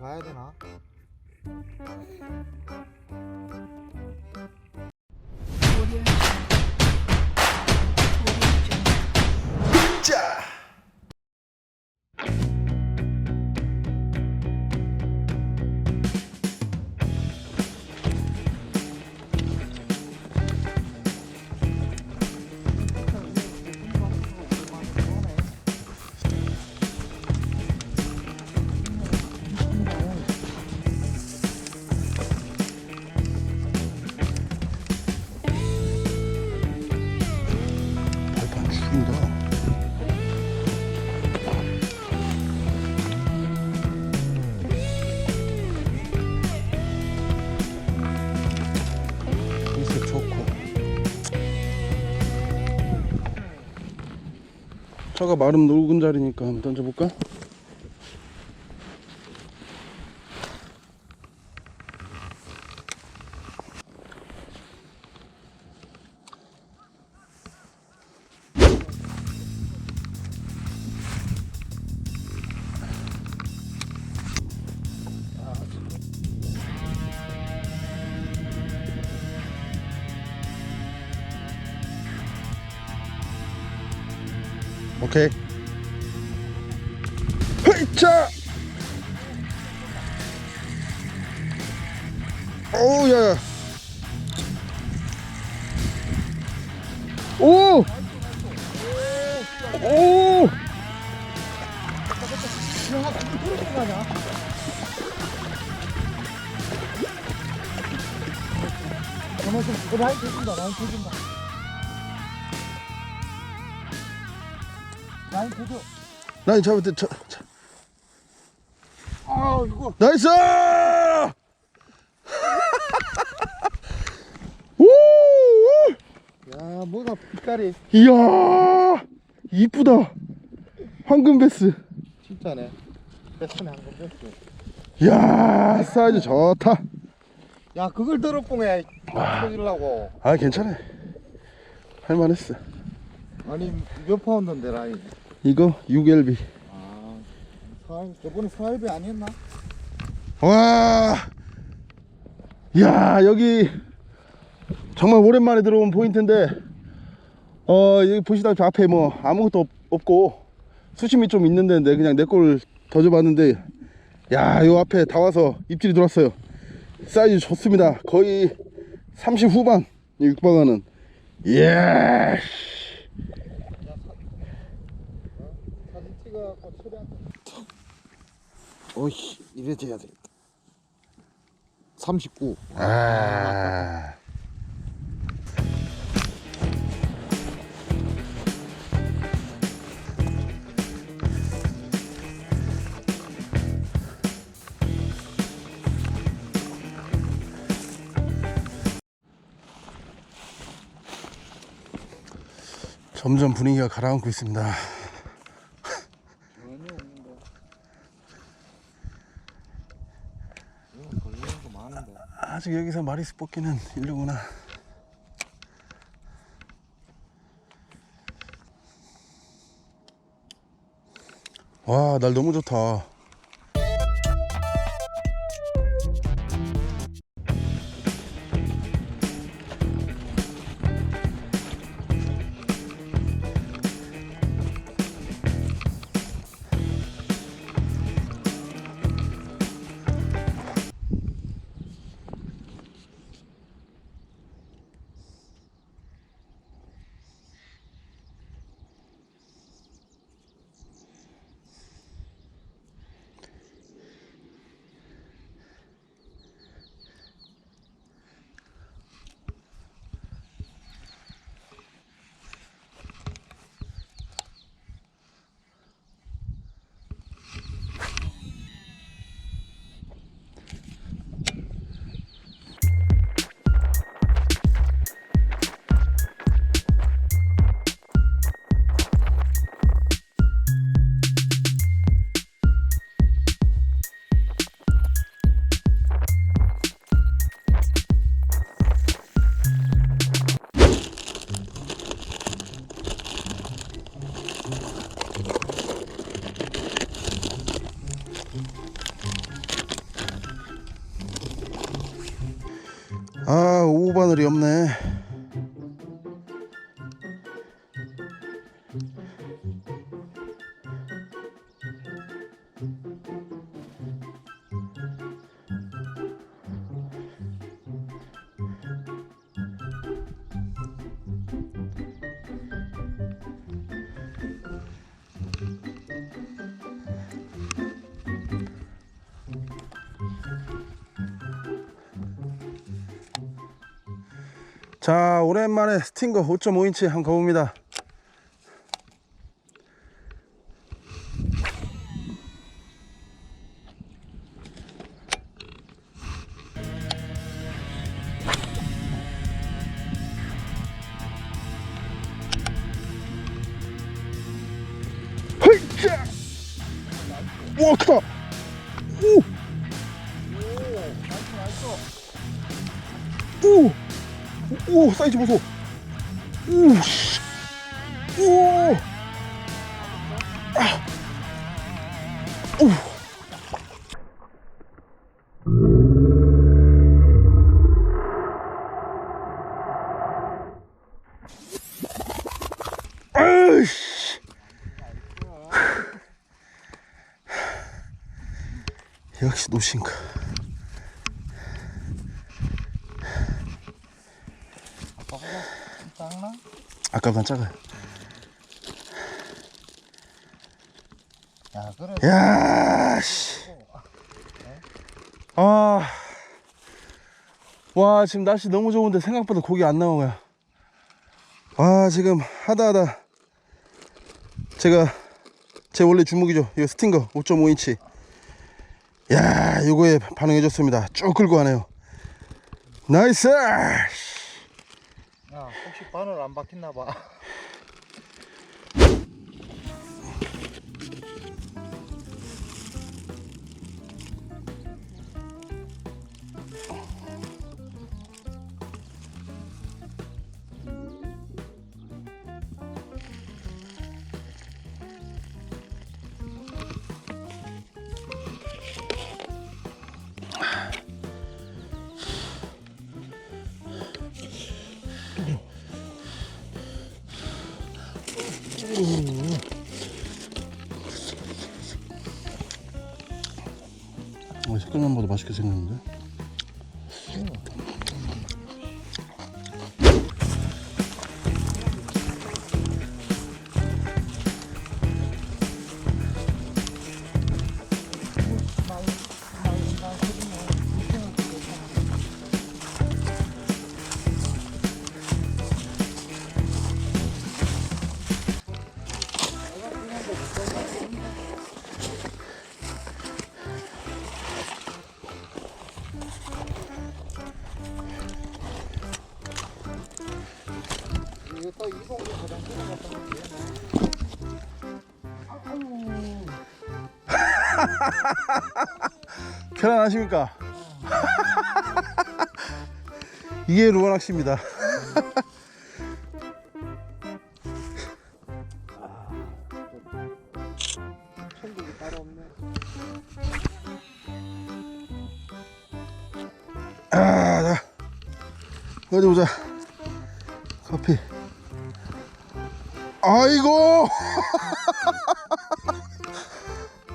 가야 되나? 차가 마름 녹은 자리니까 한번 던져볼까? 오케이. 헤이차! 어우, 야, 야. 오! 오! 그만큼 그 라인 해준다 라인 해준다 라인 해줘 나 잡을 때, 차, 차. 아 이거 나이스! 오! 야 뭐가 빛깔이 이야! 이쁘다. 황금 베스. 진짜네 베스네 한거 베스 이야, 사이즈 좋다. 야 그걸 들어뽕해 터질라고 아, 괜찮아. 할만했어. 아니 몇 파운드인데 라인 이거 6LB. 아 저번에 사일비 아니었나? 와, 야 여기 정말 오랜만에 들어온 포인트인데, 어 여기 보시다시피 앞에 뭐 아무것도 없, 없고 수심이 좀 있는 데인데 그냥 내걸 던져봤는데, 야 요 앞에 다 와서 입질이 들어왔어요. 사이즈 좋습니다. 거의 30 후반 이 육방어는. 예. 사진 찍 어갖고 처리한 어이 이래 돼야 되겠다 39 아. 점점 분위기가 가라앉고 있습니다. 전혀 없는데 이거 걸리는 거 많은데 아직 여기서 마리스 뽑기는 일르구나. 와, 날 너무 좋다. 바늘이 없네 자 오랜만에 스팅거 5.5인치 한번 가봅니다. 우와 크다! 오 오! 오 사이즈 보소. 오씨. 오. 아. 오. 아이씨. 역시 노신가 아빠보다 작나? 아까보단 작아요 야 그래 야, 씨. 아. 와, 지금 날씨 너무 좋은데 생각보다 고기 안 나오고요. 와, 지금 하다 하다. 제가 제 원래 주먹이죠. 이거 스팅거 5.5인치. 야, 요거에 반응해줬습니다. 쭉 끌고 가네요. 나이스! 야 혹시 바늘 안 박혔나 봐 어, 색깔만 봐도 맛있게 생겼는데. 이거 또 이동도 가장 들어갔다 편안하십니까? 이게 루어 낚시입니다. 천국이 따로 없네 아, 자. 어디 보자. 아이고!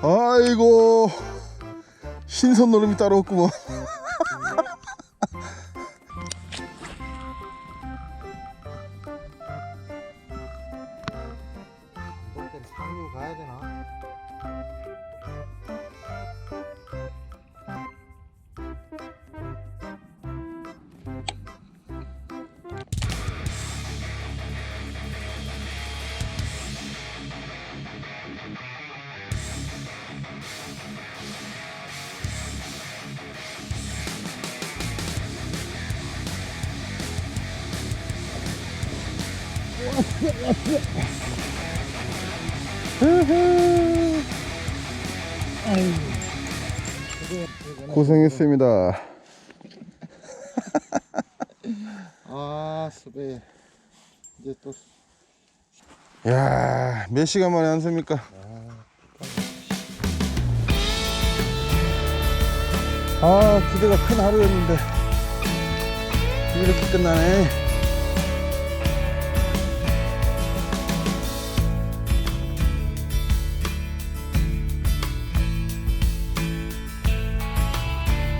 아이고! 신선 노름이 따로 없구먼. 고생했습니다. 아 수배 이제 또 야, 몇 시간 만에 한습니까? 아, 기대가 큰 하루였는데. 이렇게 끝나네